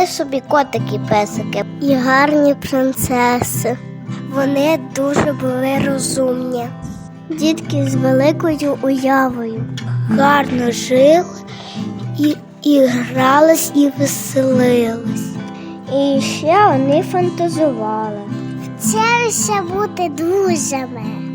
Були собі котики песики і гарні принцеси. Вони дуже були розумні. Дітки з великою уявою гарно жили і, і грались, і веселились. І ще вони фантазували. Вчилися бути друзями.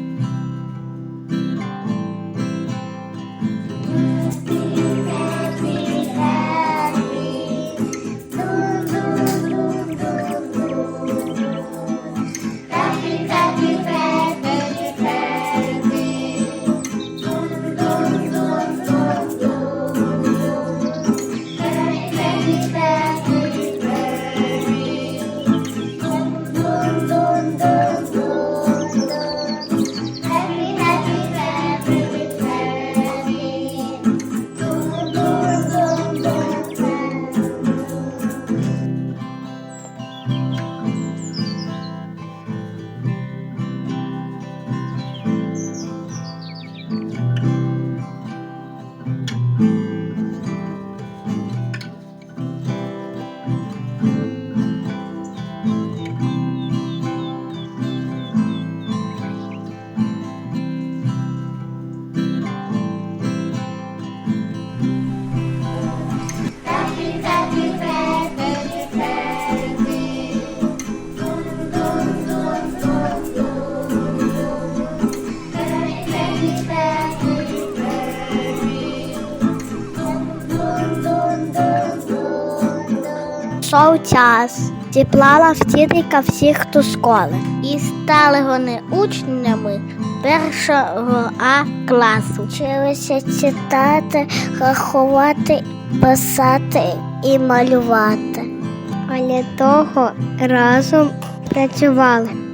Йшов час, зіплала вчителька всіх до школи. І стали вони учнями першого А класу. Вчилися читати, рахувати, писати і малювати. А для того разом працювали.